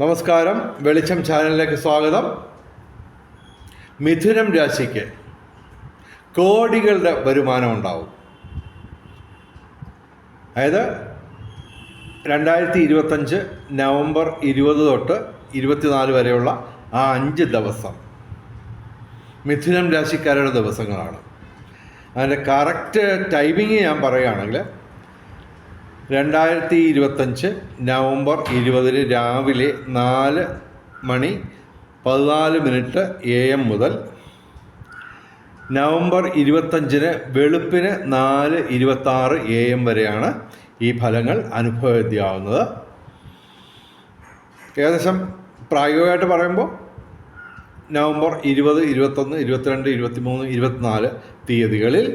നമസ്കാരം. വെളിച്ചം ചാനലിലേക്ക് സ്വാഗതം. മിഥുനം രാശിക്ക് കോടികളുടെ വരുമാനം ഉണ്ടാവും. അതായത് രണ്ടായിരത്തി ഇരുപത്തഞ്ച് നവംബർ ഇരുപത് തൊട്ട് ഇരുപത്തിനാല് വരെയുള്ള ആ അഞ്ച് ദിവസം മിഥുനം രാശിക്കാരുടെ ദിവസങ്ങളാണ്. അതിന്റെ കറക്റ്റ് ടൈമിങ് ഞാൻ പറയുകയാണെങ്കിൽ രണ്ടായിരത്തി ഇരുപത്തഞ്ച് നവംബർ ഇരുപതിന് രാവിലെ നാല് മണി പതിനാല് മിനിറ്റ് എ എം മുതൽ നവംബർ ഇരുപത്തഞ്ചിന് വെളുപ്പിന് നാല് ഇരുപത്താറ് എ എം വരെയാണ് ഈ ഫലങ്ങൾ അനുഭവവേദ്യമാവുന്നത് ഏകദേശം പ്രായോഗികമായിട്ട് പറയുമ്പോൾ നവംബർ ഇരുപത് ഇരുപത്തൊന്ന് ഇരുപത്തിരണ്ട് ഇരുപത്തിമൂന്ന് ഇരുപത്തിനാല് തീയതികളിൽ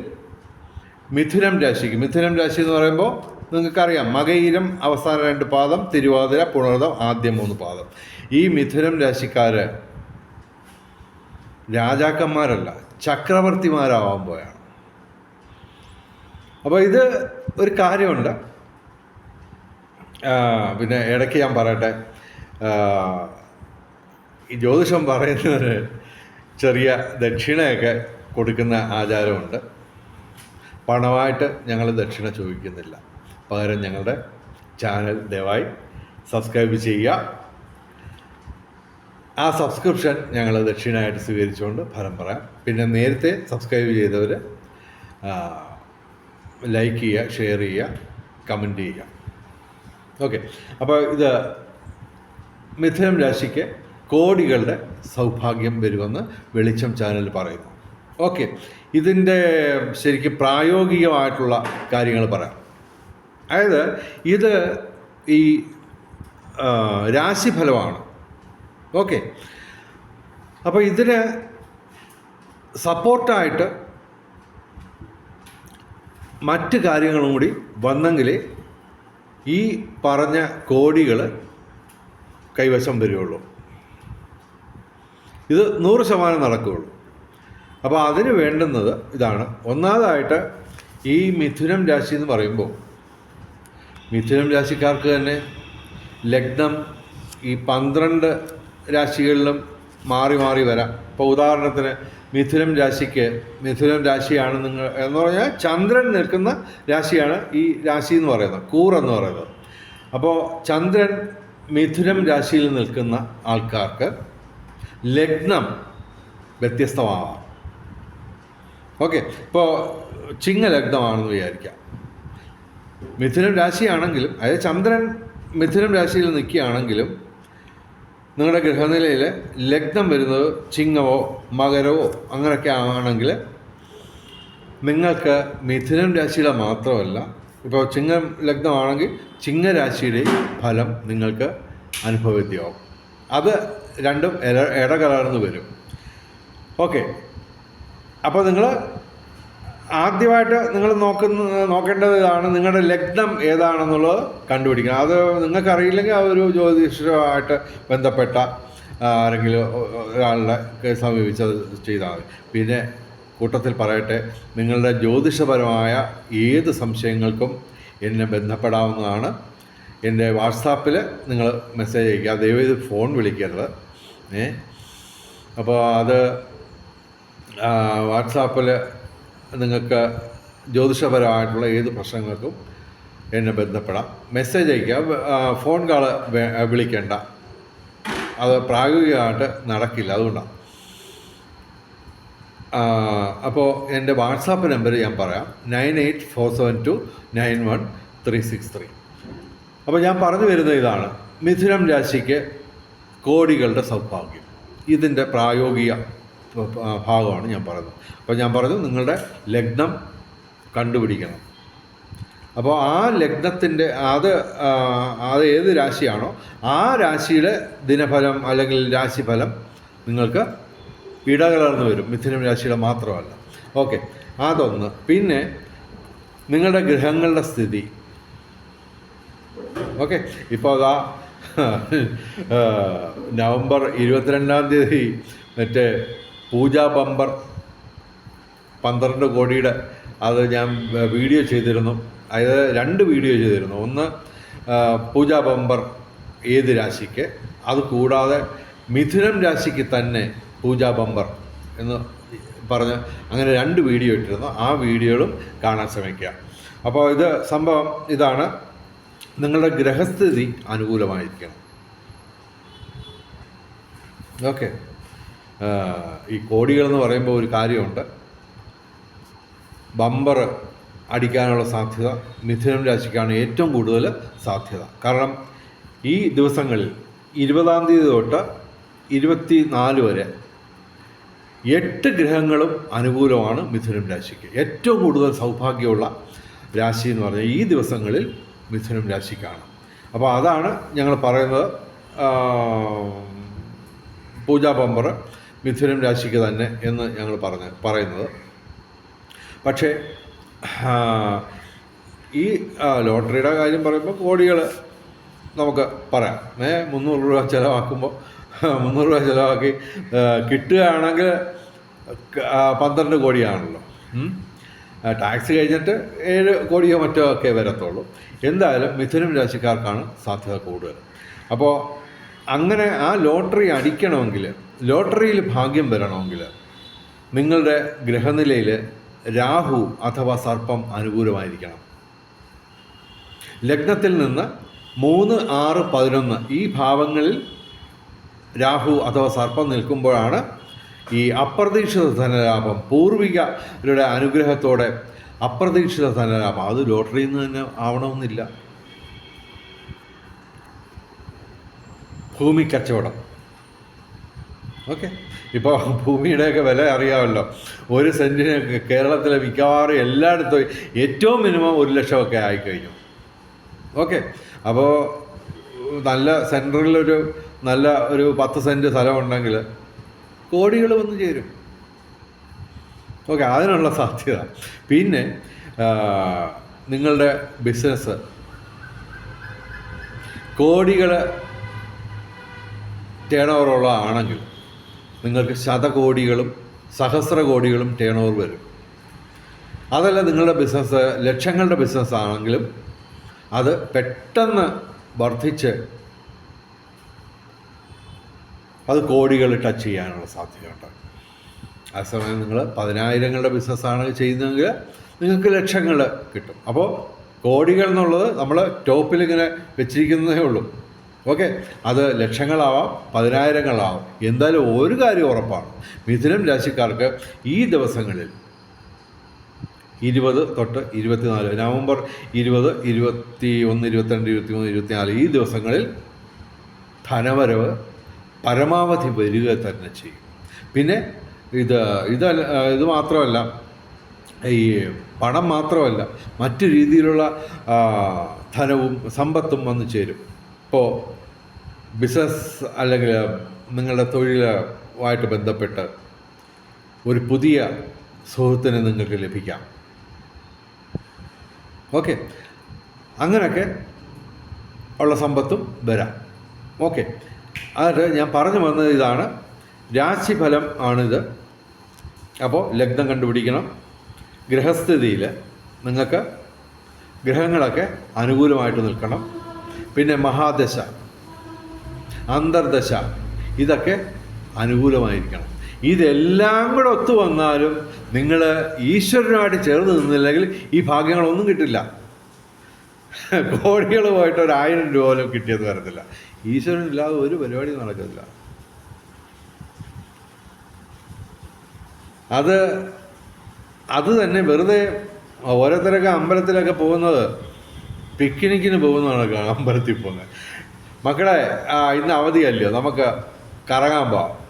മിഥുനം രാശിക്ക് മിഥുനം രാശി എന്ന് പറയുമ്പോൾ നിങ്ങൾക്കറിയാം മകയിലും അവസാന രണ്ട് പാദം തിരുവാതിര പുണർതം ആദ്യ മൂന്ന് പാദം. ഈ മിഥുനം രാശിക്കാർ രാജാക്കന്മാരല്ല ചക്രവർത്തിമാരാവാൻ പോയാണ്. അപ്പോൾ ഇത് ഒരു കാര്യമുണ്ട്. പിന്നെ ഇടയ്ക്ക് ഞാൻ പറയട്ടെ. ഈ ജ്യോതിഷം പറയുന്നവര് ചെറിയ ദക്ഷിണയൊക്കെ കൊടുക്കുന്ന ആചാരമുണ്ട്. പണമായിട്ട് ഞങ്ങൾ ദക്ഷിണ ചോദിക്കുന്നില്ല. പകരം ഞങ്ങളുടെ ചാനൽ ദയവായി സബ്സ്ക്രൈബ് ചെയ്യുക. ആ സബ്സ്ക്രിപ്ഷൻ ഞങ്ങൾ ദക്ഷിണയായിട്ട് സ്വീകരിച്ചുകൊണ്ട് ഫലം പറയാം. പിന്നെ നേരത്തെ സബ്സ്ക്രൈബ് ചെയ്തവർ ലൈക്ക് ചെയ്യുക ഷെയർ ചെയ്യുക കമന്റ് ചെയ്യുക. ഓക്കെ. അപ്പോൾ ഇത് മിഥുനം രാശിക്ക് കോടികളുടെ സൗഭാഗ്യം വരുമെന്ന് വെളിച്ചം ചാനൽ പറയുന്നു. ഓക്കെ. ഇതിന്റെ ശരിക്കും പ്രായോഗികമായിട്ടുള്ള കാര്യങ്ങൾ പറയാം. അതായത് ഇത് ഈ രാശിഫലമാണ്. ഓക്കെ. അപ്പോൾ ഇതിന് സപ്പോർട്ടായിട്ട് മറ്റ് കാര്യങ്ങളും കൂടി വന്നെങ്കിൽ ഈ പറഞ്ഞ കോടികൾ കൈവശം വരികയുള്ളൂ ഇത് നൂറ് ശതമാനം നടക്കുകയുള്ളൂ. അപ്പോൾ അതിന് വേണ്ടുന്നത് ഇതാണ്. ഒന്നാമതായിട്ട് ഈ മിഥുനം രാശി എന്ന് പറയുമ്പോൾ മിഥുനം രാശിക്കാർക്ക് തന്നെ ലഗ്നം ഈ പന്ത്രണ്ട് രാശികളിലും മാറി മാറി വരാം. ഇപ്പോൾ ഉദാഹരണത്തിന് മിഥുനം രാശിക്ക് മിഥുനം രാശിയാണ് നിങ്ങൾ എന്ന് പറഞ്ഞാൽ ചന്ദ്രൻ നിൽക്കുന്ന രാശിയാണ് ഈ രാശി എന്ന് പറയുന്നത് കൂർ എന്ന് പറയുന്നത്. അപ്പോൾ ചന്ദ്രൻ മിഥുനം രാശിയിൽ നിൽക്കുന്ന ആൾക്കാർക്ക് ലഗ്നം വ്യത്യസ്തമാവാം. ഓക്കെ ഇപ്പോൾ ചിങ്ങ ലഗ്നമാണെന്ന് വിചാരിക്കാം. മിഥുനം രാശിയാണെങ്കിലും അതായത് ചന്ദ്രൻ മിഥുനം രാശിയിൽ നിൽക്കുകയാണെങ്കിലും നിങ്ങളുടെ ഗ്രഹനിലയിൽ ലഗ്നം വരുന്നത് ചിങ്ങമോ മകരവോ അങ്ങനെയൊക്കെ ആണെങ്കിൽ നിങ്ങൾക്ക് മിഥുനം രാശിയുടെ മാത്രമല്ല ഇപ്പോൾ ചിങ്ങം ലഗ്നമാണെങ്കിൽ ചിങ്ങരാശിയുടെ ഫലം നിങ്ങൾക്ക് അനുഭവിക്കാവും അത് രണ്ടും ഇട ഇടകലർന്ന് വരും. ഓക്കെ. അപ്പോൾ നിങ്ങൾ ആദ്യമായിട്ട് നിങ്ങൾ നോക്കുന്ന നോക്കേണ്ടത് ഇതാണ് നിങ്ങളുടെ ലഗ്നം ഏതാണെന്നുള്ളത് കണ്ടുപിടിക്കണം. അത് നിങ്ങൾക്കറിയില്ലെങ്കിൽ ആ ഒരു ജ്യോതിഷമായിട്ട് ബന്ധപ്പെട്ട ആരെങ്കിലും ഒരാളുടെ സമീപിച്ചത് ചെയ്താൽ മതി. പിന്നെ കൂട്ടത്തിൽ പറയട്ടെ നിങ്ങളുടെ ജ്യോതിഷപരമായ ഏത് സംശയങ്ങൾക്കും എന്നെ ബന്ധപ്പെടാവുന്നതാണ്. എന്റെ വാട്സാപ്പിൽ നിങ്ങൾ മെസ്സേജ് അയക്കുക ദയവേത് ഫോൺ വിളിക്കരുത്. ഏ? അപ്പോൾ അത് വാട്സാപ്പിൽ നിങ്ങൾക്ക് ജ്യോതിഷപരമായിട്ടുള്ള ഏത് പ്രശ്നങ്ങൾക്കും എന്നെ ബന്ധപ്പെടാം. മെസ്സേജ് അയക്കുക ഫോൺ കാൾ വിളിക്കേണ്ട. അത് പ്രായോഗികമായിട്ട് നടക്കില്ല. അതുകൊണ്ടാണ്. അപ്പോൾ എന്റെ വാട്സാപ്പ് നമ്പർ ഞാൻ പറയാം. Nine eight four seven two nine one three six three. അപ്പോൾ ഞാൻ പറഞ്ഞു വരുന്ന ഇതാണ്. മിഥുനം രാശിക്ക് കോടികളുടെ സൗഭാഗ്യം. ഇതിന്റെ പ്രായോഗിക ഭാഗമാണ് ഞാൻ പറയുന്നത്. അപ്പോൾ ഞാൻ പറഞ്ഞു നിങ്ങളുടെ ലഗ്നം കണ്ടുപിടിക്കണം. അപ്പോൾ ആ ലഗ്നത്തിന്റെ അത് അത് ഏത് രാശിയാണോ ആ രാശിയുടെ ദിനഫലം അല്ലെങ്കിൽ രാശിഫലം നിങ്ങൾക്ക് ഇടകലർന്ന് വരും. മിഥുനം രാശിയുടെ മാത്രമല്ല. ഓക്കെ അതൊന്ന്. പിന്നെ നിങ്ങളുടെ ഗ്രഹങ്ങളുടെ സ്ഥിതി. ഓക്കെ ഇപ്പോൾ അതാ നവംബർ ഇരുപത്തിരണ്ടാം തീയതി മറ്റേ പൂജാ ബമ്പർ പന്ത്രണ്ട് കോടിയുടെ അത് ഞാൻ വീഡിയോ ചെയ്തിരുന്നു. അതായത് രണ്ട് വീഡിയോ ചെയ്തിരുന്നു. ഒന്ന് പൂജാ ബമ്പർ ഏത് രാശിക്ക്? അത് കൂടാതെ മിഥുനം രാശിക്ക് തന്നെ പൂജാ ബമ്പർ എന്ന് പറഞ്ഞ് അങ്ങനെ രണ്ട് വീഡിയോ ഇട്ടിരുന്നു. ആ വീഡിയോകളും കാണാൻ ശ്രമിക്കുക. അപ്പോൾ ഇത് സംഭവം ഇതാണ്. നിങ്ങളുടെ ഗ്രഹസ്ഥിതി അനുകൂലമായിരിക്കണം. ഓക്കെ. ഈ കോടികൾ എന്ന് പറയുമ്പോൾ ഒരു കാര്യമുണ്ട്. ബമ്പർ അടിക്കാനുള്ള സാധ്യത മിഥുനം രാശിക്കാണ് ഏറ്റവും കൂടുതൽ സാധ്യത. കാരണം ഈ ദിവസങ്ങളിൽ ഇരുപതാം തീയതി തൊട്ട് ഇരുപത്തി നാല് വരെ എട്ട് ഗ്രഹങ്ങളും അനുകൂലമാണ് മിഥുനം രാശിക്ക്. ഏറ്റവും കൂടുതൽ സൗഭാഗ്യമുള്ള രാശി എന്ന് പറഞ്ഞാൽ ഈ ദിവസങ്ങളിൽ മിഥുനം രാശിക്കാണ്. അപ്പോൾ അതാണ് ഞങ്ങൾ പറയുന്നത് പൂജാ ബമ്പർ മിഥുനം രാശിക്ക് തന്നെ എന്ന് ഞങ്ങൾ പറഞ്ഞ് പറയുന്നത്. പക്ഷേ ഈ ലോട്ടറിയുടെ കാര്യം പറയുമ്പോൾ കോടികൾ നമുക്ക് പറയാം. ഏ മുന്നൂറ് രൂപ ചിലവാക്കുമ്പോൾ മുന്നൂറ് രൂപ ചിലവാക്കി കിട്ടുകയാണെങ്കിൽ പന്ത്രണ്ട് കോടിയാണല്ലോ. ടാക്സ് കഴിഞ്ഞിട്ട് ഏഴ് കോടിയോ മറ്റോ ഒക്കെ വരത്തുള്ളൂ. എന്തായാലും മിഥുനം രാശിക്കാർക്കാണ് സാധ്യത കൂടുതൽ. അപ്പോൾ അങ്ങനെ ആ ലോട്ടറി അടിക്കണമെങ്കിൽ ലോട്ടറിയിൽ ഭാഗ്യം വരണമെങ്കിൽ നിങ്ങളുടെ ഗ്രഹനിലയിൽ രാഹു അഥവാ സർപ്പം അനുകൂലമായിരിക്കണം. ലഗ്നത്തിൽ നിന്ന് മൂന്ന് ആറ് പതിനൊന്ന് ഈ ഭാവങ്ങളിൽ രാഹു അഥവാ സർപ്പം നിൽക്കുമ്പോഴാണ് ഈ അപ്രതീക്ഷിത ധനലാഭം പൂർവികരുടെ അനുഗ്രഹത്തോടെ അപ്രതീക്ഷിത ധനലാഭം. അത് ലോട്ടറിയിൽ നിന്ന് തന്നെ ആവണമെന്നില്ല. ഭൂമി കച്ചവടം. ഓക്കെ? ഇപ്പോൾ ഭൂമിയുടെയൊക്കെ വില അറിയാമല്ലോ. ഒരു സെന്റിന് കേരളത്തിലെ മിക്കവാറും എല്ലായിടത്തും ഏറ്റവും മിനിമം ഒരു ലക്ഷമൊക്കെ ആയിക്കഴിഞ്ഞു. ഓക്കെ? അപ്പോൾ നല്ല സെന്ററിലൊരു നല്ല ഒരു പത്ത് സെന്റ് സ്ഥലമുണ്ടെങ്കിൽ കോടികൾ വന്ന് ചേരും. ഓക്കെ അതിനുള്ള സാധ്യത. പിന്നെ നിങ്ങളുടെ ബിസിനസ് കോടികൾ ടേൺ ഓവറുള്ള ആണെങ്കിൽ നിങ്ങൾക്ക് ശതകോടികളും സഹസ്ര കോടികളും ടേൺ ഓവർ വരും. അതല്ല നിങ്ങളുടെ ബിസിനസ് ലക്ഷങ്ങളുടെ ബിസിനസ് ആണെങ്കിലും അത് പെട്ടെന്ന് വർദ്ധിച്ച് അത് കോടികൾ ടച്ച് ചെയ്യാനുള്ള സാധ്യതയുണ്ട്. ആ സമയം നിങ്ങൾ പതിനായിരങ്ങളുടെ ബിസിനസ്സാണ് ചെയ്യുന്നതെങ്കിൽ നിങ്ങൾക്ക് ലക്ഷങ്ങൾ കിട്ടും. അപ്പോൾ കോടികൾ എന്നുള്ളത് നമ്മൾ ടോപ്പിൽ ഇങ്ങനെ വെച്ചിരിക്കുന്നതേ ഉള്ളൂ. ഓക്കെ അത് ലക്ഷങ്ങളാവാം പതിനായിരങ്ങളാവാം. എന്തായാലും ഒരു കാര്യം ഉറപ്പാണ്. മിഥുനം രാശിക്കാർക്ക് ഈ ദിവസങ്ങളിൽ ഇരുപത് തൊട്ട് ഇരുപത്തിനാല് നവംബർ ഇരുപത് ഇരുപത്തി ഒന്ന് ഇരുപത്തിരണ്ട് ഇരുപത്തി മൂന്ന് ഇരുപത്തിനാല് ഈ ദിവസങ്ങളിൽ ധനവരവ് പരമാവധി വരിക തന്നെ ചെയ്യും. പിന്നെ ഇത് ഇത് ഇത് മാത്രമല്ല ഈ പണം മാത്രമല്ല മറ്റു രീതിയിലുള്ള ധനവും സമ്പത്തും വന്നു ചേരും. ഇപ്പോൾ ബിസിനസ് അല്ലെങ്കിൽ നിങ്ങളുടെ തൊഴിലുമായിട്ട് ബന്ധപ്പെട്ട് ഒരു പുതിയ സുഹൃത്തിനെ നിങ്ങൾക്ക് ലഭിക്കാം. ഓക്കെ. അങ്ങനെയൊക്കെ ഉള്ള സമ്പത്തും വരാം. ഓക്കെ. അതായത് ഞാൻ പറഞ്ഞു വന്നത് ഇതാണ്. രാശിഫലം ആണിത്. അപ്പോൾ ലഗ്നം കണ്ടുപിടിക്കണം. ഗ്രഹസ്ഥിതിയിൽ നിങ്ങൾക്ക് ഗ്രഹങ്ങളൊക്കെ അനുകൂലമായിട്ട് നിൽക്കണം. പിന്നെ മഹാദശ. അന്തർദശ. ഇതൊക്കെ അനുകൂലമായിരിക്കണം. ഇതെല്ലാം കൂടെ ഒത്തു വന്നാലും നിങ്ങൾ ഈശ്വരനുമായിട്ട് ചേർന്ന് നിന്നില്ലെങ്കിൽ ഈ ഭാഗ്യങ്ങളൊന്നും കിട്ടില്ല. കോടികളുമായിട്ട് ഒരു ആയിരം രൂപ പോലും കിട്ടിയത് വരത്തില്ല. ഈശ്വരനില്ലാതെ ഒരു പരിപാടി നടക്കത്തില്ല. അത് അത് തന്നെ വെറുതെ ഓരോരുത്തരൊക്കെ അമ്പലത്തിലൊക്കെ പോകുന്നത് പിക്നിക്കിന് പോകുന്നതാണ് അമ്പലത്തിൽ പോകുന്നത്. മക്കളെ ആ ഇന്ന് അവധിയല്ലയോ നമുക്ക് കറങ്ങാൻ പോവാം.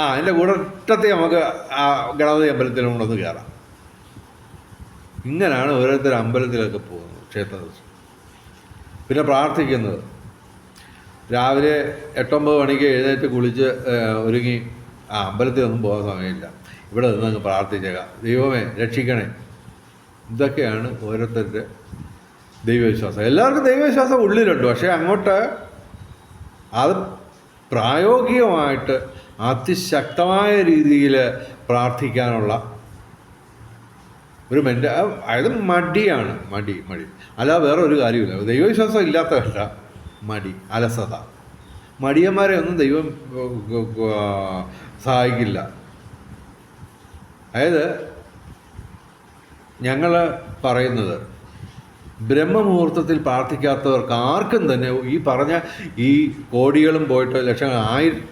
ആ എന്റെ കൂടത്തെ നമുക്ക് ആ ഗണപതി അമ്പലത്തിലും കൂടെ ഒന്ന് കയറാം. ഇങ്ങനെയാണ് ഓരോരുത്തർ അമ്പലത്തിലൊക്കെ പോകുന്നത് ക്ഷേത്ര ദിവസം പിന്നെ പ്രാർത്ഥിക്കുന്നത്. രാവിലെ എട്ടൊമ്പത് മണിക്ക് എഴുന്നേറ്റ് കുളിച്ച് ഒരുങ്ങി ആ അമ്പലത്തിൽ ഒന്നും പോകാൻ സമയമില്ല. ഇവിടെ നിന്നങ്ങ് പ്രാർത്ഥിച്ചേക്കാം. ദൈവമേ രക്ഷിക്കണേ. ഇതൊക്കെയാണ് ഓരോരുത്തരുടെ ദൈവവിശ്വാസം. എല്ലാവർക്കും ദൈവവിശ്വാസം ഉള്ളിലുണ്ട്. പക്ഷേ അങ്ങോട്ട് അത് പ്രായോഗികമായിട്ട് അതിശക്തമായ രീതിയിൽ പ്രാർത്ഥിക്കാനുള്ള ഒരു മെന്റ അതായത് മടിയാണ്. മടി മടി. അല്ല വേറെ ഒരു കാര്യമില്ല. ദൈവവിശ്വാസം ഇല്ലാത്തതല്ല മടി അലസത. മടിയന്മാരെ ഒന്നും ദൈവം സഹായിക്കില്ല. അതായത് ഞങ്ങൾ പറയുന്നത് ബ്രഹ്മമുഹൂർത്തത്തിൽ പ്രാർത്ഥിക്കാത്തവർക്ക് ആർക്കും തന്നെ ഈ പറഞ്ഞ ഈ കോടികളും പോയിട്ട് ലക്ഷങ്ങൾ ആയിരം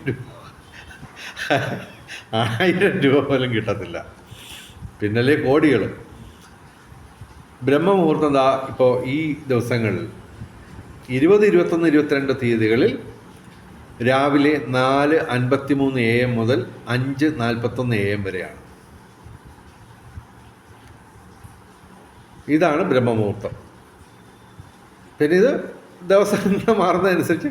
ആയിരം രൂപ പോലും കിട്ടത്തില്ല. പിന്നല്ലേ കോടികൾ ബ്രഹ്മമുഹൂർത്തം ദാ ഇപ്പോൾ ഈ ദിവസങ്ങളിൽ ഇരുപത് ഇരുപത്തൊന്ന് ഇരുപത്തിരണ്ട് തീയതികളിൽ രാവിലെ നാല് അൻപത്തി മൂന്ന് എ എം മുതൽ അഞ്ച് നാൽപ്പത്തൊന്ന് എ എം വരെയാണ്. ഇതാണ് ബ്രഹ്മമുഹൂർത്തം. പിന്നെ ഇത് ദിവസങ്ങൾ മാറുന്നതനുസരിച്ച്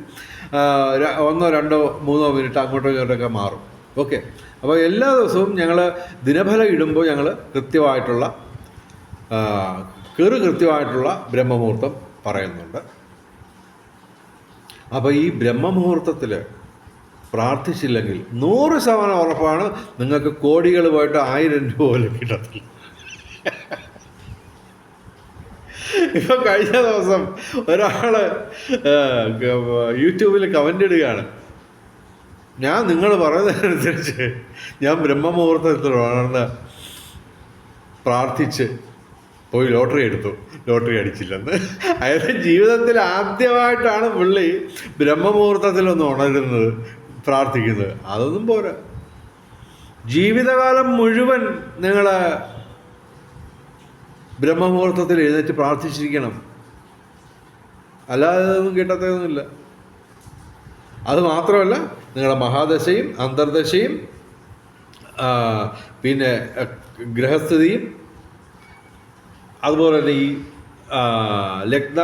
ഒന്നോ രണ്ടോ മൂന്നോ മിനിറ്റ് അങ്ങോട്ടോ ഇങ്ങോട്ടൊക്കെ മാറും. ഓക്കെ. അപ്പോൾ എല്ലാ ദിവസവും ഞങ്ങൾ ദിനഫലം ഇടുമ്പോൾ ഞങ്ങൾ കൃത്യമായിട്ടുള്ള കെറു കൃത്യമായിട്ടുള്ള ബ്രഹ്മമുഹൂർത്തം പറയുന്നുണ്ട്. അപ്പോൾ ഈ ബ്രഹ്മമുഹൂർത്തത്തിൽ പ്രാർത്ഥിച്ചില്ലെങ്കിൽ നൂറ് ശതമാനം ഉറപ്പാണ് നിങ്ങൾക്ക് കോടികൾ പോയിട്ട് ആയിരം രൂപ പോലും കിട്ടത്തില്ല. ഇപ്പൊ കഴിഞ്ഞ ദിവസം ഒരാൾ യൂട്യൂബിൽ കമന്റ് ഇടുകയാണ്. ഞാൻ നിങ്ങൾ പറയുന്നതിനനുസരിച്ച് ഞാൻ ബ്രഹ്മമുഹൂർത്തത്തിൽ വളർന്ന് പ്രാർത്ഥിച്ച് പോയി ലോട്ടറി എടുത്തു. ലോട്ടറി അടിച്ചില്ലെന്ന്. അതായത് ജീവിതത്തിൽ ആദ്യമായിട്ടാണ് പുള്ളി ബ്രഹ്മമുഹൂർത്തത്തിലൊന്ന് ഉണരുന്നത് പ്രാർത്ഥിക്കുന്നത്. അതൊന്നും പോരാ. ജീവിതകാലം മുഴുവൻ നിങ്ങൾ ബ്രഹ്മമുഹൂർത്തത്തിൽ എഴുന്നേറ്റ് പ്രാർത്ഥിച്ചിരിക്കണം. അല്ലാതെ ഒന്നും അത് മാത്രമല്ല നിങ്ങളുടെ മഹാദശയും അന്തർദശയും പിന്നെ ഗ്രഹസ്ഥിതിയും അതുപോലെ തന്നെ ഈ ലഗ്ന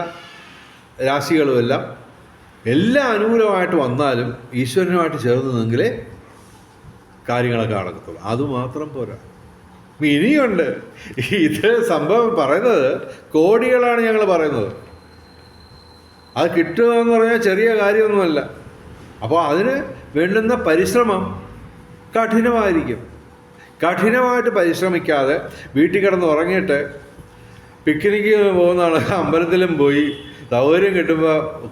രാശികളുമെല്ലാം എല്ലാ അനുകൂലമായിട്ട് വന്നാലും ഈശ്വരനുമായിട്ട് ചേർന്ന് നിന്നെങ്കിലേ കാര്യങ്ങളൊക്കെ നടക്കത്തുള്ളൂ. അതുമാത്രം പോരാ. ഇനിയുണ്ട് ഇത് സംഭവം പറയുന്നത് കോടികളാണ് ഞങ്ങൾ പറയുന്നത്. അത് കിട്ടുക എന്ന് പറഞ്ഞാൽ ചെറിയ കാര്യമൊന്നുമല്ല. അപ്പോൾ അതിന് വേണ്ടുന്ന പരിശ്രമം കഠിനമായിരിക്കും. കഠിനമായിട്ട് പരിശ്രമിക്കാതെ വീട്ടിൽ കിടന്ന് ഉറങ്ങിയിട്ട് പിക്നിക്ക് പോകുന്നതാണ്. അമ്പലത്തിലും പോയി സൗകര്യം കിട്ടുമ്പോൾ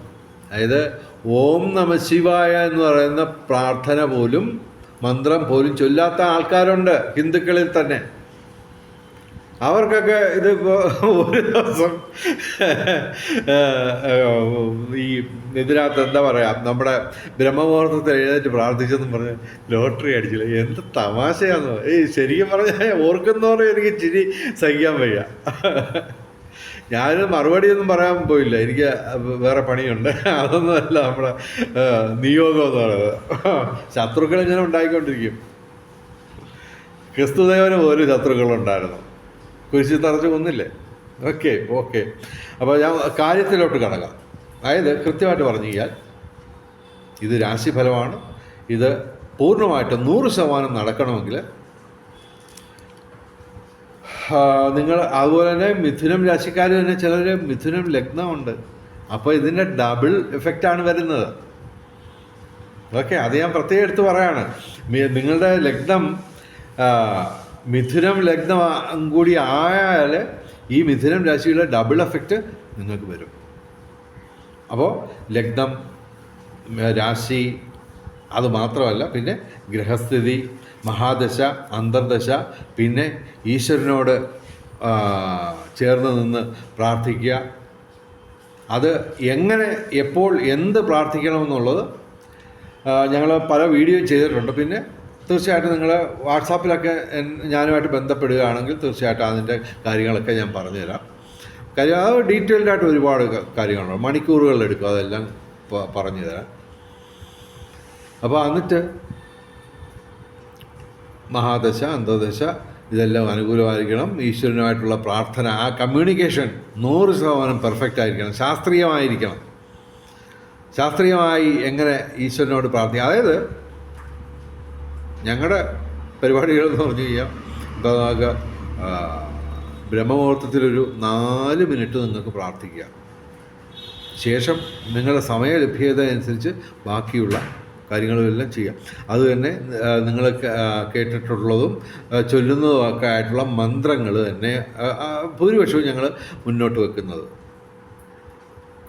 അതായത് ഓം നമ ശിവായ എന്ന് പറയുന്ന പ്രാർത്ഥന പോലും മന്ത്രം പോലും ചൊല്ലാത്ത ആൾക്കാരുണ്ട് ഹിന്ദുക്കളിൽ തന്നെ. അവർക്കൊക്കെ ഇതിപ്പോൾ ഒരു ദിവസം ഈ ഇതിനകത്ത് എന്താ പറയുക നമ്മുടെ ബ്രഹ്മമുഹൂർത്തത്തിൽ എഴുന്നേറ്റ് പ്രാർത്ഥിച്ചെന്നും പറഞ്ഞ് ലോട്ടറി അടിച്ചില്ല. എന്ത് തമാശയാന്ന്. ഏയ് ശരിക്കും പറഞ്ഞാൽ ഓർക്കുന്നവരെ എനിക്ക് ചിരി സഹിക്കാൻ വയ്യ. ഞാൻ മറുപടിയൊന്നും പറയാൻ പോയില്ല. എനിക്ക് വേറെ പണിയുണ്ട്. അതൊന്നുമല്ല നമ്മുടെ നിയോഗം എന്ന് പറയുന്നത്. ശത്രുക്കൾ ഇങ്ങനെ ഉണ്ടായിക്കൊണ്ടിരിക്കും. ക്രിസ്തുദേവന് പോലും ശത്രുക്കളുണ്ടായിരുന്നു. കുരിശിൽ തറച്ച് കൊന്നില്ലേ? ഓക്കെ ഓക്കെ അപ്പോൾ ഞാൻ കാര്യത്തിലോട്ട് കടക്കാം. അതായത് കൃത്യമായിട്ട് പറഞ്ഞു കഴിഞ്ഞാൽ ഇത് രാശിഫലമാണ്. ഇത് പൂർണമായിട്ടും നൂറ് ശതമാനം നടക്കണമെങ്കിൽ നിങ്ങൾ അതുപോലെ തന്നെ മിഥുനം രാശിക്കാർ തന്നെ ചിലർ മിഥുനം ലഗ്നമുണ്ട്. അപ്പോൾ ഇതിന്റെ ഡബിൾ എഫക്റ്റാണ് വരുന്നത്. ഓക്കെ അത് ഞാൻ പ്രത്യേകം എടുത്ത് പറയാണ്. നിങ്ങളുടെ ലഗ്നം മിഥുനം ലഗ്നം കൂടി ആയാൽ ഈ മിഥുനം രാശിയുടെ ഡബിൾ എഫക്റ്റ് നിങ്ങൾക്ക് വരും. അപ്പോൾ ലഗ്നം രാശി അത് മാത്രമല്ല പിന്നെ ഗ്രഹസ്ഥിതി മഹാദശ അന്തർദശ പിന്നെ ഈശ്വരനോട് ചേർന്ന് നിന്ന് പ്രാർത്ഥിക്കുക. അത് എങ്ങനെ എപ്പോൾ എന്ത് പ്രാർത്ഥിക്കണമെന്നുള്ളത് ഞങ്ങൾ പല വീഡിയോ ചെയ്തിട്ടുണ്ട്. പിന്നെ തീർച്ചയായിട്ടും നിങ്ങൾ വാട്സാപ്പിലൊക്കെ ഞാനുമായിട്ട് ബന്ധപ്പെടുകയാണെങ്കിൽ തീർച്ചയായിട്ടും അതിന്റെ കാര്യങ്ങളൊക്കെ ഞാൻ പറഞ്ഞുതരാം. കാര്യം അത് ഡീറ്റെയിൽഡ് ആയിട്ട് ഒരുപാട് കാര്യങ്ങളുണ്ട്. മണിക്കൂറുകളിലെടുക്കും അതെല്ലാം പറഞ്ഞു തരാം അപ്പോൾ എന്നിട്ട് മഹാദശ അന്തദശ ഇതെല്ലാം അനുകൂലമായിരിക്കണം. ഈശ്വരനുമായിട്ടുള്ള പ്രാർത്ഥന ആ കമ്മ്യൂണിക്കേഷൻ നൂറ് ശതമാനം പെർഫെക്റ്റ് ആയിരിക്കണം. ശാസ്ത്രീയമായിരിക്കണം. ശാസ്ത്രീയമായി എങ്ങനെ ഈശ്വരനോട് പ്രാർത്ഥിക്കാം? അതായത് ഞങ്ങളുടെ പരിപാടികളെന്ന് പറഞ്ഞു കഴിഞ്ഞാൽ ഇപ്പോൾ നമുക്ക് ബ്രഹ്മമുഹൂർത്തത്തിലൊരു നാല് മിനിറ്റ് നിങ്ങൾക്ക് പ്രാർത്ഥിക്കുക. ശേഷം നിങ്ങളുടെ സമയ ലഭ്യത അനുസരിച്ച് ബാക്കിയുള്ള കാര്യങ്ങളുമെല്ലാം ചെയ്യാം. അതുതന്നെ നിങ്ങൾ കേട്ടിട്ടുള്ളതും ചൊല്ലുന്നതുമൊക്കെ ആയിട്ടുള്ള മന്ത്രങ്ങൾ തന്നെ ഭൂരിപക്ഷവും ഞങ്ങൾ മുന്നോട്ട് വെക്കുന്നത്.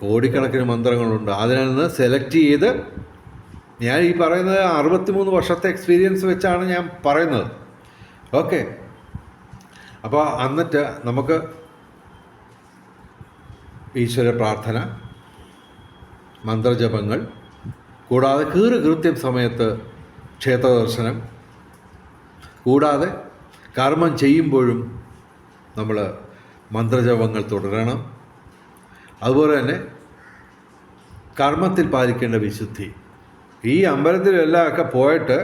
കോടിക്കണക്കിന് മന്ത്രങ്ങളുണ്ട്. അതിൽ നിന്ന് സെലക്ട് ചെയ്ത് ഞാൻ ഈ പറയുന്നത് അറുപത്തിമൂന്ന് വർഷത്തെ എക്സ്പീരിയൻസ് വെച്ചാണ് ഞാൻ പറയുന്നത്. ഓക്കെ അപ്പോൾ എന്നിട്ട് നമുക്ക് ഈശ്വര പ്രാർത്ഥന മന്ത്രജപങ്ങൾ കൂടാതെ കീറ് കൃത്യം സമയത്ത് ക്ഷേത്ര ദർശനം കൂടാതെ കർമ്മം ചെയ്യുമ്പോഴും നമ്മൾ മന്ത്രജപങ്ങൾ തുടരണം. അതുപോലെ തന്നെ കർമ്മത്തിൽ പാലിക്കേണ്ട വിശുദ്ധി. ഈ അമ്പലത്തിലെല്ലാം ഒക്കെ പോയിട്ട്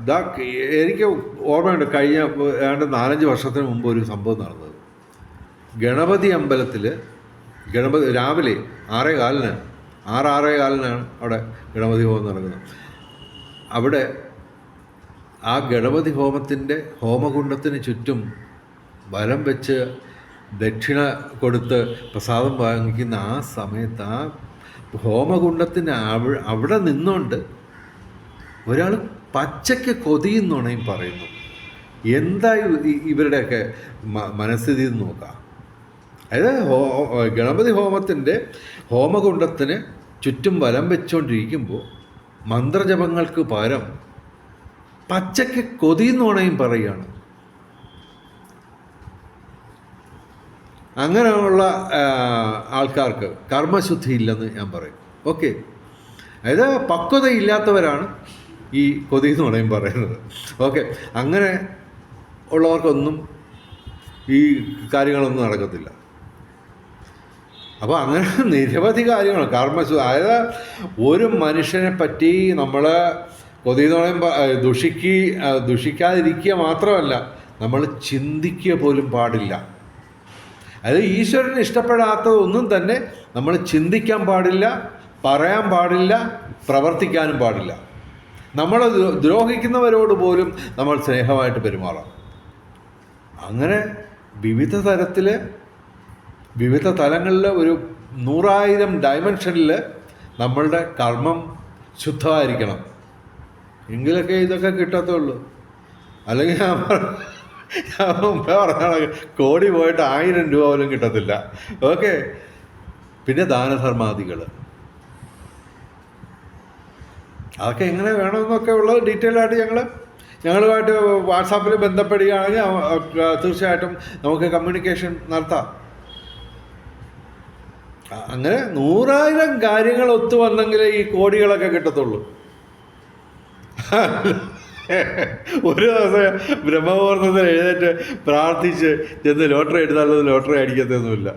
ഇതാ എനിക്ക് ഓർമ്മയുണ്ട് കഴിഞ്ഞ ഏതാണ്ട് നാലഞ്ച് വർഷത്തിന് മുമ്പ് ഒരു സംഭവം നടന്നത്. ഗണപതി അമ്പലത്തിൽ ഗണപതി രാവിലെ ആറേ കാലിന് ആറ് ആറേ കാലിനാണ് അവിടെ ഗണപതി ഹോമം നടക്കുന്നത്. അവിടെ ആ ഗണപതി ഹോമത്തിന്റെ ഹോമകുണ്ടത്തിന് ചുറ്റും വലം വെച്ച് ദക്ഷിണ കൊടുത്ത് പ്രസാദം വാങ്ങിക്കുന്ന ആ സമയത്ത് ആ ഹോമകുണ്ടത്തിന് അവ- അവിടെ നിന്നുകൊണ്ട് ഒരാൾ പച്ചയ്ക്ക് കൊതിയുന്നുണയും പറയുന്നു. എന്താ ഇവരുടെയൊക്കെ മനസ്ഥിതി എന്ന് നോക്കാം. അതായത് ഹോ ഗണപതി ഹോമത്തിന്റെ ഹോമകുണ്ടത്തിന് ചുറ്റും വലം വെച്ചുകൊണ്ടിരിക്കുമ്പോൾ മന്ത്രജപങ്ങൾക്ക് പകരം പച്ചയ്ക്ക് കൊതിയുന്നുണയും പറയുകയാണ്. അങ്ങനെയുള്ള ആൾക്കാർക്ക് കർമ്മശുദ്ധി ഇല്ലെന്ന് ഞാൻ പറയും. ഓക്കെ. അതായത് പക്വതയില്ലാത്തവരാണ് ഈ കൊതി എന്ന് പറയും പറയുന്നത്. ഓക്കെ. അങ്ങനെ ഉള്ളവർക്കൊന്നും ഈ കാര്യങ്ങളൊന്നും നടക്കത്തില്ല. അപ്പോൾ അങ്ങനെ നിരവധി കാര്യങ്ങൾ കർമ്മശു അതായത് ഒരു മനുഷ്യനെ പറ്റി നമ്മൾ കൊതി എന്ന് പറയുമ്പോൾ ദുഷിക്ക് ദുഷിക്കാതിരിക്കുക മാത്രമല്ല നമ്മൾ ചിന്തിക്കുക പോലും പാടില്ല. അത് ഈശ്വരന് ഇഷ്ടപ്പെടാത്തതൊന്നും തന്നെ നമ്മൾ ചിന്തിക്കാൻ പാടില്ല പറയാൻ പാടില്ല പ്രവർത്തിക്കാനും പാടില്ല. നമ്മൾ ദ്രോഹിക്കുന്നവരോട് പോലും നമ്മൾ സ്നേഹമായിട്ട് പെരുമാറാം അങ്ങനെ വിവിധ തരത്തിൽ വിവിധ തലങ്ങളിൽ ഒരു നൂറായിരം ഡയമെൻഷനിൽ നമ്മളുടെ കർമ്മം ശുദ്ധമായിരിക്കണം. എങ്കിലൊക്കെ ഇതൊക്കെ കിട്ടത്തുള്ളൂ. അല്ലെങ്കിൽ പറഞ്ഞ കോടി പോയിട്ട് ആയിരം രൂപ പോലും കിട്ടത്തില്ല. ഓക്കെ. പിന്നെ ദാനധർമാദികൾ അതൊക്കെ എങ്ങനെ വേണമെന്നൊക്കെ ഉള്ളത് ഡീറ്റെയിൽ ആയിട്ട് ഞങ്ങൾ ഞങ്ങളുമായിട്ട് വാട്സാപ്പിൽ ബന്ധപ്പെടുകയാണെങ്കിൽ തീർച്ചയായിട്ടും നമുക്ക് കമ്മ്യൂണിക്കേഷൻ നടത്താം. അങ്ങനെ നൂറായിരം കാര്യങ്ങൾ ഒത്തു വന്നെങ്കിലേ ഈ കോടികളൊക്കെ കിട്ടത്തുള്ളൂ. ഒരു ദിവസം ബ്രഹ്മമുഹൂർത്തത്തിൽ എഴുന്നേറ്റ് പ്രാർത്ഥിച്ച് ചെന്ന് ലോട്ടറി എടുത്താലത് ലോട്ടറി അടിക്കത്തൊന്നുമില്ല.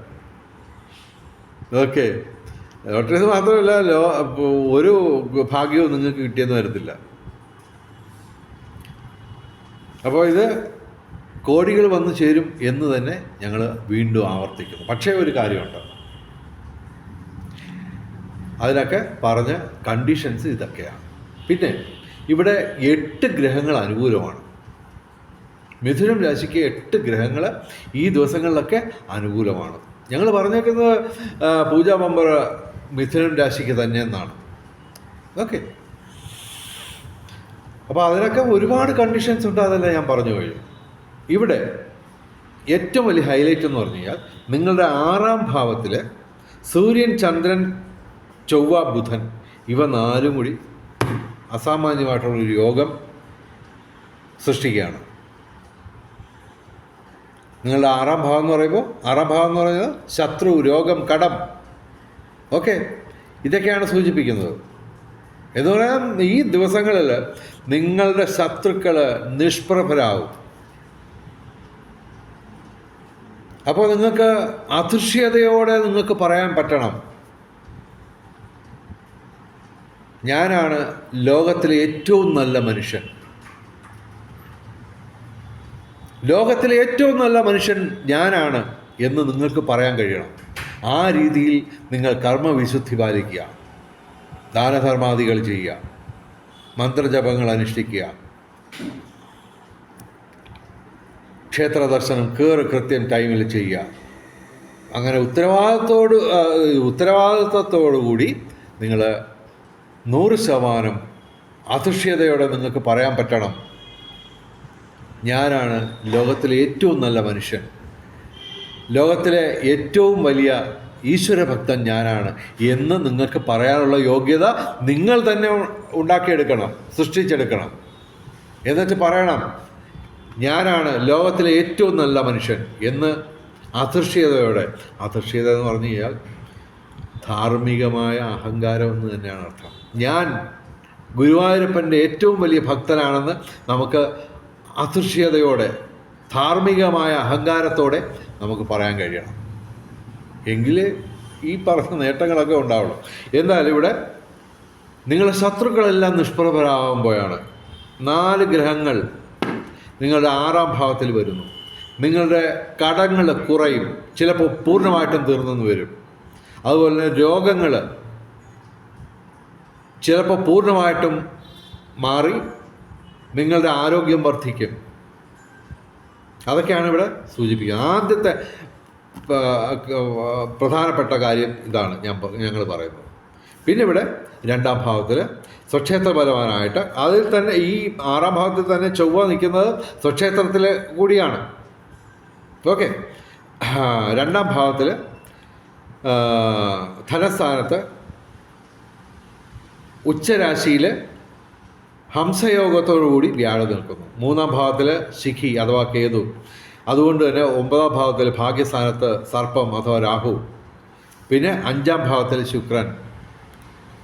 ഓക്കെ ലോട്ടറി മാത്രമല്ല ലോ ഒരു ഭാഗ്യവും നിങ്ങൾക്ക് കിട്ടിയെന്ന് വരത്തില്ല. അപ്പോൾ ഇത് കോടികൾ വന്നു ചേരും എന്ന് തന്നെ ഞങ്ങൾ വീണ്ടും ആവർത്തിക്കുന്നു. പക്ഷേ ഒരു കാര്യമുണ്ട്. അതിനൊക്കെ പറഞ്ഞ കണ്ടീഷൻസ് ഇതൊക്കെയാണ്. പിന്നെ ഇവിടെ എട്ട് ഗ്രഹങ്ങൾ അനുകൂലമാണ്. മിഥുനം രാശിക്ക് എട്ട് ഗ്രഹങ്ങൾ ഈ ദിവസങ്ങളിലൊക്കെ അനുകൂലമാണ്. ഞങ്ങൾ പറഞ്ഞേക്കുന്നത് പൂജാ പമ്പർ മിഥുനം രാശിക്ക് തന്നെ എന്നാണ്. ഓക്കെ. അപ്പോൾ അതിനൊക്കെ ഒരുപാട് കണ്ടീഷൻസ് ഉണ്ട് അതല്ല ഞാൻ പറഞ്ഞു കഴിഞ്ഞു. ഇവിടെ ഏറ്റവും വലിയ ഹൈലൈറ്റ് എന്ന് പറഞ്ഞു കഴിഞ്ഞാൽ നിങ്ങളുടെ ആറാം ഭാവത്തിൽ സൂര്യൻ ചന്ദ്രൻ ചൊവ്വ ബുധൻ ഇവ നാലും കൂടി അസാമാന്യമായിട്ടുള്ളൊരു യോഗം സൃഷ്ടിക്കുകയാണ്. നിങ്ങളുടെ ആറാം ഭാവം എന്ന് പറയുമ്പോൾ ആറാം ഭാവം എന്ന് പറയുന്നത് ശത്രു രോഗം കടം. ഓക്കെ? ഇതൊക്കെയാണ് സൂചിപ്പിക്കുന്നത്. എന്ന് പറയാൻ ഈ ദിവസങ്ങളിൽ നിങ്ങളുടെ ശത്രുക്കൾ നിഷ്പ്രഭരാകും അപ്പോൾ നിങ്ങൾക്ക് അദൃശ്യതയോടെ നിങ്ങൾക്ക് പറയാൻ പറ്റണം. ഞാനാണ് ലോകത്തിലെ ഏറ്റവും നല്ല മനുഷ്യൻ. ലോകത്തിലെ ഏറ്റവും നല്ല മനുഷ്യൻ ഞാനാണ് എന്ന് നിങ്ങൾക്ക് പറയാൻ കഴിയണം. ആ രീതിയിൽ നിങ്ങൾ കർമ്മവിശുദ്ധി പാലിക്കുക. ദാനധർമാദികൾ ചെയ്യുക. മന്ത്രജപങ്ങൾ അനുഷ്ഠിക്കുക. ക്ഷേത്ര ദർശനം കയറി കൃത്യം ടൈമിൽ ചെയ്യുക. അങ്ങനെ ഉത്തരവാദിത്തോട് ഉത്തരവാദിത്വത്തോടു കൂടി നിങ്ങൾ നൂറ് ശതമാനം അദൃശ്യതയോടെ നിങ്ങൾക്ക് പറയാൻ പറ്റണം. ഞാനാണ് ലോകത്തിലെ ഏറ്റവും നല്ല മനുഷ്യൻ. ലോകത്തിലെ ഏറ്റവും വലിയ ഈശ്വരഭക്തൻ ഞാനാണ്. എന്ന് നിങ്ങൾക്ക് പറയാനുള്ള യോഗ്യത നിങ്ങൾ തന്നെ ഉണ്ടാക്കിയെടുക്കണം സൃഷ്ടിച്ചെടുക്കണം. എന്നിട്ട് പറയണം ഞാനാണ് ലോകത്തിലെ ഏറ്റവും നല്ല മനുഷ്യൻ എന്ന് അധർഷ്യതയോടെ അധർഷ്യത എന്ന് പറഞ്ഞു കഴിഞ്ഞാൽ ധാർമ്മികമായ അഹങ്കാരം എന്ന് തന്നെയാണ് അർത്ഥം. ഞാൻ ഗുരുവായൂരപ്പന്റെ ഏറ്റവും വലിയ ഭക്തനാണെന്ന് നമുക്ക് അധൃശ്യതയോടെ ധാർമ്മികമായ അഹങ്കാരത്തോടെ നമുക്ക് പറയാൻ കഴിയണം. എങ്കിലേ ഈ പറഞ്ഞ നേട്ടങ്ങളൊക്കെ ഉണ്ടാവുള്ളൂ. എന്തായാലും ഇവിടെ നിങ്ങളുടെ ശത്രുക്കളെല്ലാം നിഷ്പ്രഭരാകുമ്പോഴാണ് നാല് ഗ്രഹങ്ങൾ നിങ്ങളുടെ ആറാം ഭാവത്തിൽ വരുന്നു. നിങ്ങളുടെ കടങ്ങൾ കുറയും. ചിലപ്പോൾ പൂർണമായിട്ടും തീർന്നെന്ന് വരും. അതുപോലെ തന്നെ രോഗങ്ങൾ ചിലപ്പോൾ പൂർണമായിട്ടും മാറി നിങ്ങളുടെ ആരോഗ്യം വർദ്ധിക്കും. അതൊക്കെയാണ് ഇവിടെ സൂചിപ്പിക്കുന്നത്. ആദ്യത്തെ പ്രധാനപ്പെട്ട കാര്യം ഇതാണ് ഞാൻ ഞങ്ങൾ പറയുന്നത്. പിന്നെ ഇവിടെ രണ്ടാം ഭാഗത്തിൽ സ്വക്ഷേത്ര ബലവാനായിട്ട് അതിൽ തന്നെ ഈ ആറാം ഭാഗത്തിൽ തന്നെ ചൊവ്വ നിൽക്കുന്നത് സ്വക്ഷേത്രത്തിൽ കൂടിയാണ്. ഓക്കെ. രണ്ടാം ഭാവത്തിൽ ധനസ്ഥാനത്ത് ഉച്ചരാശിയിൽ ഹംസയോഗത്തോടുകൂടി വ്യാഴം നിൽക്കുന്നു. മൂന്നാം ഭാവത്തിൽ ശിഖി അഥവാ കേതു. അതുകൊണ്ട് തന്നെ ഒമ്പതാം ഭാവത്തിൽ ഭാഗ്യസ്ഥാനത്ത് സർപ്പം അഥവാ രാഹു. പിന്നെ അഞ്ചാം ഭാവത്തിൽ ശുക്രൻ.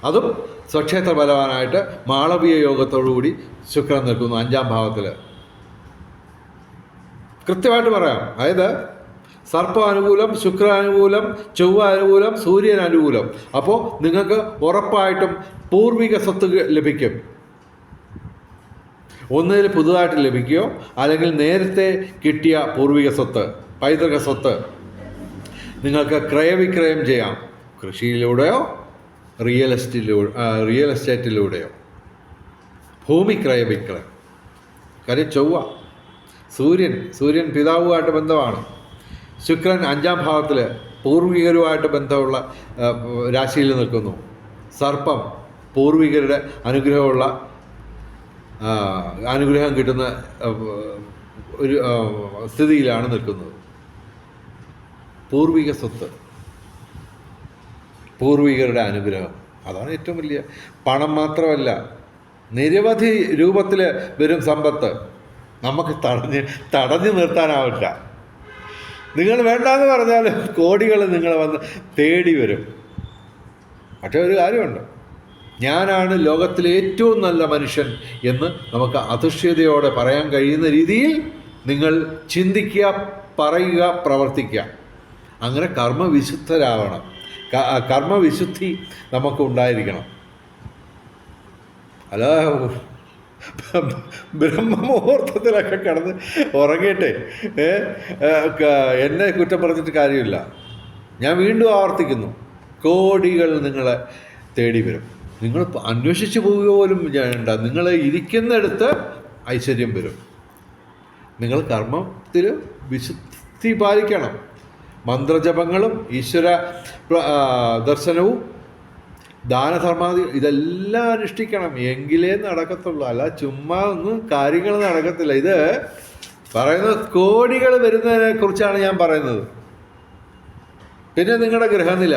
അതും സ്വക്ഷേത്ര ബലവാനായിട്ട് മാളവീയ യോഗത്തോടുകൂടി ശുക്രൻ നിൽക്കുന്നു അഞ്ചാം ഭാവത്തിൽ കൃത്യമായിട്ട് പറയാം. അതായത് സർപ്പ അനുകൂലം ശുക്ര അനുകൂലം ചൊവ്വ അനുകൂലം സൂര്യൻ അനുകൂലം അപ്പോൾ നിങ്ങൾക്ക് ഉറപ്പായിട്ടും പൂർവിക സ്വത്ത് ലഭിക്കും. ഒന്നിൽ പുതുതായിട്ട് ലഭിക്കുകയോ അല്ലെങ്കിൽ നേരത്തെ കിട്ടിയ പൂർവിക സ്വത്ത് പൈതൃക സ്വത്ത് നിങ്ങൾക്ക് ക്രയവിക്രയം ചെയ്യാം. കൃഷിയിലൂടെയോ റിയൽ എസ്റ്റേറ്റിലൂടെ റിയൽ എസ്റ്റേറ്റിലൂടെയോ. ഭൂമി ക്രയവിക്രയം. കാര്യം ചൊവ്വ. സൂര്യൻ സൂര്യൻ പിതാവുമായിട്ട് ബന്ധമാണ്. ശുക്രൻ അഞ്ചാം ഭാവത്തിൽ പൂർവികരുമായിട്ട് ബന്ധമുള്ള രാശിയിൽ നിൽക്കുന്നു. സർപ്പം പൂർവികരുടെ അനുഗ്രഹമുള്ള അനുഗ്രഹം കിട്ടുന്ന ഒരു സ്ഥിതിയിലാണ് നിൽക്കുന്നത്. പൂർവിക സ്വത്ത്. പൂർവികരുടെ അനുഗ്രഹം. അതാണ് ഏറ്റവും വലിയ പണം മാത്രമല്ല നിരവധി രൂപത്തിൽ വരും സമ്പത്ത്. നമുക്ക് തടഞ്ഞ് തടഞ്ഞു നിർത്താനാവില്ല. നിങ്ങൾ വേണ്ടാന്ന് പറഞ്ഞാൽ കോടികൾ നിങ്ങളെ വന്ന് തേടി വരും. പക്ഷേ ഒരു കാര്യമുണ്ട്. ഞാനാണ് ലോകത്തിലെ ഏറ്റവും നല്ല മനുഷ്യൻ എന്ന് നമുക്ക് അധിഷ്ഠിതയോടെ പറയാൻ കഴിയുന്ന രീതിയിൽ നിങ്ങൾ ചിന്തിക്കുക പറയുക പ്രവർത്തിക്കുക. അങ്ങനെ കർമ്മവിശുദ്ധരാവണം. കർമ്മവിശുദ്ധി നമുക്ക് ഉണ്ടായിരിക്കണം അല്ല ബ്രഹ്മമുഹൂർത്തത്തിലൊക്കെ കിടന്ന് ഉറങ്ങിയിട്ടെ. എന്നെ കുറ്റം പറഞ്ഞിട്ട് കാര്യമില്ല. ഞാൻ വീണ്ടും ആവർത്തിക്കുന്നു. കോടികൾ നിങ്ങളെ തേടി വരും. നിങ്ങൾ അന്വേഷിച്ച് പോവുക പോലും വേണ്ട. നിങ്ങൾ ഇരിക്കുന്നിടത്ത് ഐശ്വര്യം വരും. നിങ്ങൾ കർമ്മത്തിൽ വിശുദ്ധി പാലിക്കണം. മന്ത്രജപങ്ങളും ഈശ്വര ദർശനവും ദാനധർമാദി ഇതെല്ലാം അനുഷ്ഠിക്കണം. എങ്കിലേ നടക്കത്തുള്ളൂ. അല്ല ചുമ്മാ ഒന്നും കാര്യങ്ങൾ നടക്കത്തില്ല. ഇത് പറയുന്നത് കോടികൾ വരുന്നതിനെ കുറിച്ചാണ് ഞാൻ പറയുന്നത്. പിന്നെ നിങ്ങളുടെ ഗ്രഹനില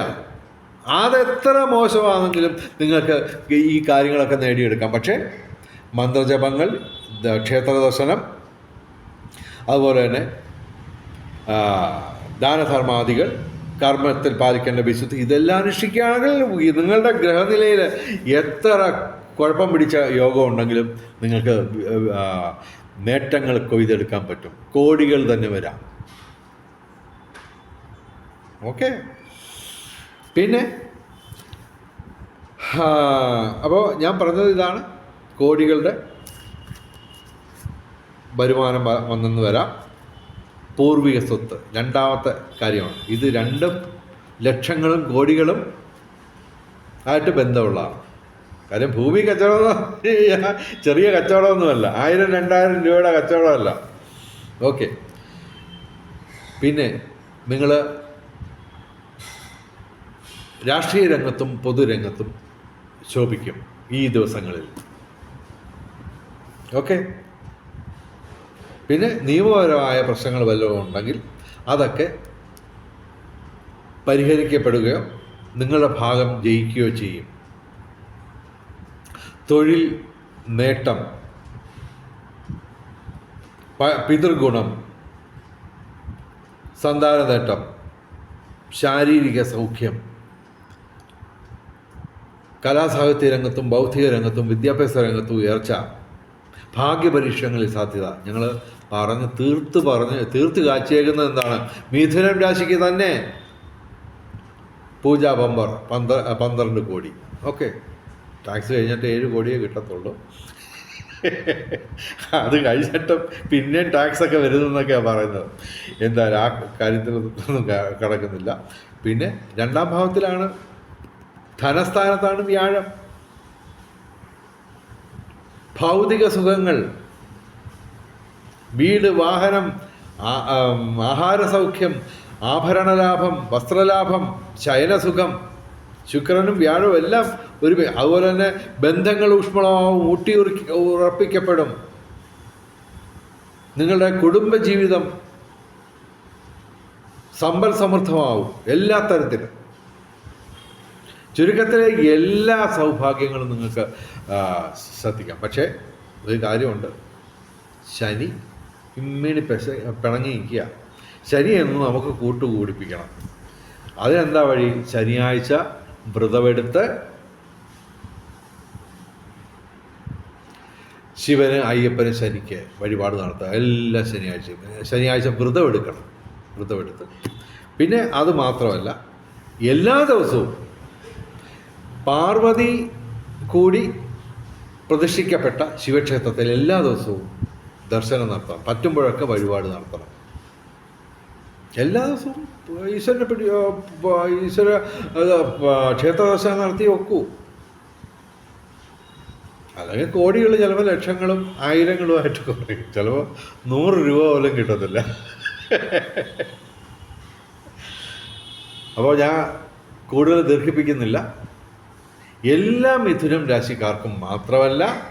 അതെത്ര മോശമാണെങ്കിലും നിങ്ങൾക്ക് ഈ കാര്യങ്ങളൊക്കെ നേടിയെടുക്കാം. പക്ഷേ മന്ത്രജപങ്ങൾ ക്ഷേത്ര ദർശനം അതുപോലെ തന്നെ ദാനധർമാദികൾ കർമ്മത്തിൽ പാലിക്കേണ്ട വിശുദ്ധി ഇതെല്ലാം അനുഷ്ഠിക്കുകയാണെങ്കിൽ നിങ്ങളുടെ ഗ്രഹനിലയിൽ എത്ര കുഴപ്പം പിടിച്ച യോഗം ഉണ്ടെങ്കിലും നിങ്ങൾക്ക് നേട്ടങ്ങൾ കൊയ്തെടുക്കാൻ പറ്റും. കോടികൾ തന്നെ വരാം. ഓക്കെ? പിന്നെ അപ്പോൾ ഞാൻ പറഞ്ഞത് ഇതാണ്. കോടികളുടെ വരുമാനം വന്നെന്ന് വരാം. പൂർവിക സ്വത്ത്. രണ്ടാമത്തെ കാര്യമാണ്. ഇത് രണ്ടും ലക്ഷങ്ങളും കോടികളും ആയിട്ട് ബന്ധമുള്ളതാണ്. കാര്യം ഭൂമി കച്ചവടം ചെറിയ കച്ചവടമൊന്നുമല്ല. ആയിരം രണ്ടായിരം രൂപയുടെ കച്ചവടമല്ല. ഓക്കെ. പിന്നെ നിങ്ങൾ രാഷ്ട്രീയ രംഗത്തും പൊതുരംഗത്തും ശോഭിക്കും ഈ ദിവസങ്ങളിൽ. ഓക്കെ? പിന്നെ നിയമപരമായ പ്രശ്നങ്ങൾ വല്ലതും ഉണ്ടെങ്കിൽ അതൊക്കെ പരിഹരിക്കപ്പെടുകയോ നിങ്ങളുടെ ഭാഗം ജയിക്കുകയോ ചെയ്യും. തൊഴിൽ നേട്ടം പിതൃഗുണം സന്താന നേട്ടം ശാരീരിക സൗഖ്യം കലാസാഹിത്യ രംഗത്തും ബൗദ്ധിക രംഗത്തും വിദ്യാഭ്യാസ രംഗത്തും ഉയർച്ച ഭാഗ്യപരീക്ഷണങ്ങളിൽ സാധ്യത. ഞങ്ങൾ പറഞ്ഞ് തീർത്ത് പറഞ്ഞ് തീർത്ത് കാച്ചേക്കുന്നത് എന്താണ്? മിഥുനം രാശിക്ക് തന്നെ പൂജാ ബമ്പർ പന്ത്ര പന്ത്രണ്ട് കോടി. ഓക്കെ. ടാക്സ് കഴിഞ്ഞിട്ട് ഏഴ് കോടിയേ കിട്ടത്തുള്ളൂ. അത് കഴിഞ്ഞിട്ടും പിന്നെയും ടാക്സ് ഒക്കെ വരുന്നെന്നൊക്കെയാണ് പറയുന്നത്. എന്തായാലും ആ കാര്യത്തിൽ ഒന്നും കടക്കുന്നില്ല. പിന്നെ രണ്ടാം ഭാവത്തിലാണ് ധനസ്ഥാനത്താണ് വ്യാഴം. ഭൗതിക സുഖങ്ങൾ വീട് വാഹനം ആഹാര സൗഖ്യം ആഭരണലാഭം വസ്ത്രലാഭം ശയനസുഖം ശുക്രനും വ്യാഴവും എല്ലാം ഒരു അതുപോലെ തന്നെ ബന്ധങ്ങൾ ഊഷ്മളമാവും ഊട്ടി ഉറപ്പിക്കപ്പെടും. നിങ്ങളുടെ കുടുംബജീവിതം സമ്പൽ സമൃദ്ധമാവും എല്ലാ തരത്തിലും. ചുരുക്കത്തിലെ എല്ലാ സൗഭാഗ്യങ്ങളും നിങ്ങൾക്ക് ശ്രദ്ധിക്കാം. പക്ഷേ ഒരു കാര്യമുണ്ട്. ശനി ഇമ്മിണി പെശ പിണങ്ങി ശനിയെന്ന് നമുക്ക് കൂട്ടുകൂടിപ്പിക്കണം. അതിനെന്താ വഴി? ശനിയാഴ്ച വ്രതമെടുത്ത് ശിവന് അയ്യപ്പന് ശനിക്ക് വഴിപാട് നടത്തുക. എല്ലാ ശനിയാഴ്ചയും. ശനിയാഴ്ച വ്രതം എടുക്കണം വ്രതമെടുത്ത്. പിന്നെ അത് മാത്രമല്ല എല്ലാ ദിവസവും പാർവതി കൂടി പ്രതിഷ്ഠിക്കപ്പെട്ട ശിവക്ഷേത്രത്തിൽ എല്ലാ ദിവസവും ദർശനം നടത്തണം. പറ്റുമ്പോഴൊക്കെ വഴിപാട് നടത്തണം. എല്ലാ ദിവസവും ഈശ്വരനെ പിടി ഈശ്വര അത് പ- ക്ഷേത്ര ദർശനം നടത്തി വെക്കൂ. അല്ലെങ്കിൽ കോടികൾ ചിലപ്പോൾ ലക്ഷങ്ങളും ആയിരങ്ങളുമായിട്ട് കുറയും. ചിലപ്പോൾ നൂറ് രൂപ പോലും കിട്ടത്തില്ല. അപ്പോൾ ഞാൻ കൂടുതൽ ദീർഘിപ്പിക്കുന്നില്ല. എല്ലാ മിഥുനം രാശിക്കാർക്കും മാത്രമല്ല